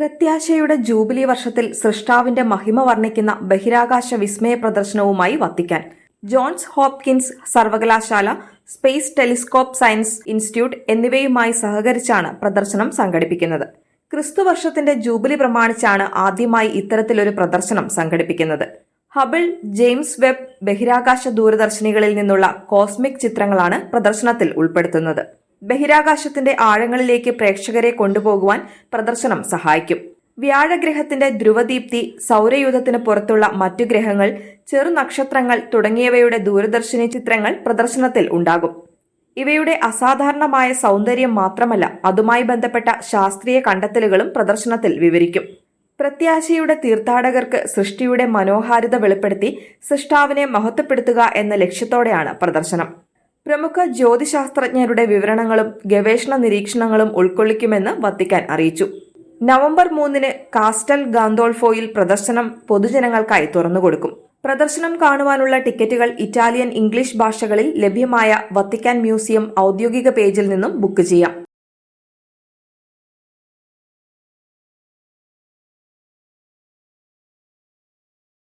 പ്രത്യാശയുടെ ജൂബിലി വർഷത്തിൽ സൃഷ്ടാവിന്റെ മഹിമ വർണിക്കുന്ന ബഹിരാകാശ വിസ്മയ പ്രദർശനവുമായി വത്തിക്കാൻ. ജോൺസ് ഹോപ്കിൻസ് സർവകലാശാല സ്പേസ് ടെലിസ്കോപ്പ് സയൻസ് ഇൻസ്റ്റിറ്റ്യൂട്ട് എന്നിവയുമായി സഹകരിച്ചാണ് പ്രദർശനം സംഘടിപ്പിക്കുന്നത്. ക്രിസ്തുവർഷത്തിന്റെ ജൂബിലി പ്രമാണിച്ചാണ് ആദ്യമായി ഇത്തരത്തിലൊരു പ്രദർശനം സംഘടിപ്പിക്കുന്നത്. ഹബിൾ ജെയിംസ് വെബ് ബഹിരാകാശ ദൂരദർശിനികളിൽ നിന്നുള്ള കോസ്മിക് ചിത്രങ്ങളാണ് പ്രദർശനത്തിൽ ഉൾപ്പെടുത്തുന്നത്. ബഹിരാകാശത്തിന്റെ ആഴങ്ങളിലേക്ക് പ്രേക്ഷകരെ കൊണ്ടുപോകുവാൻ പ്രദർശനം സഹായിക്കും. വ്യാഴഗ്രഹത്തിന്റെ ധ്രുവദീപ്തി സൗരയൂഥത്തിന് പുറത്തുള്ള മറ്റു ഗ്രഹങ്ങൾ ചെറു നക്ഷത്രങ്ങൾ തുടങ്ങിയവയുടെ ദൂരദർശിനി ചിത്രങ്ങൾ പ്രദർശനത്തിൽ ഉണ്ടാകും. ഇവയുടെ അസാധാരണമായ സൗന്ദര്യം മാത്രമല്ല അതുമായി ബന്ധപ്പെട്ട ശാസ്ത്രീയ കണ്ടെത്തലുകളും പ്രദർശനത്തിൽ വിവരിക്കും. പ്രത്യാശയുടെ തീർത്ഥാടകർക്ക് സൃഷ്ടിയുടെ മനോഹാരിത വെളിപ്പെടുത്തി സൃഷ്ടാവിനെ മഹത്വപ്പെടുത്തുക എന്ന ലക്ഷ്യത്തോടെയാണ് പ്രദർശനം. പ്രമുഖ ജ്യോതിശാസ്ത്രജ്ഞരുടെ വിവരണങ്ങളും ഗവേഷണ നിരീക്ഷണങ്ങളും ഉൾക്കൊള്ളിക്കുമെന്ന് വത്തിക്കാൻ അറിയിച്ചു. നവംബർ മൂന്നിന് കാസ്റ്റൽ ഗാന്തോൾഫോയിൽ പ്രദർശനം പൊതുജനങ്ങൾക്കായി തുറന്നുകൊടുക്കും. പ്രദർശനം കാണുവാനുള്ള ടിക്കറ്റുകൾ ഇറ്റാലിയൻ ഇംഗ്ലീഷ് ഭാഷകളിൽ ലഭ്യമായ വത്തിക്കാൻ മ്യൂസിയം ഔദ്യോഗിക പേജിൽ നിന്നും ബുക്ക് ചെയ്യാം.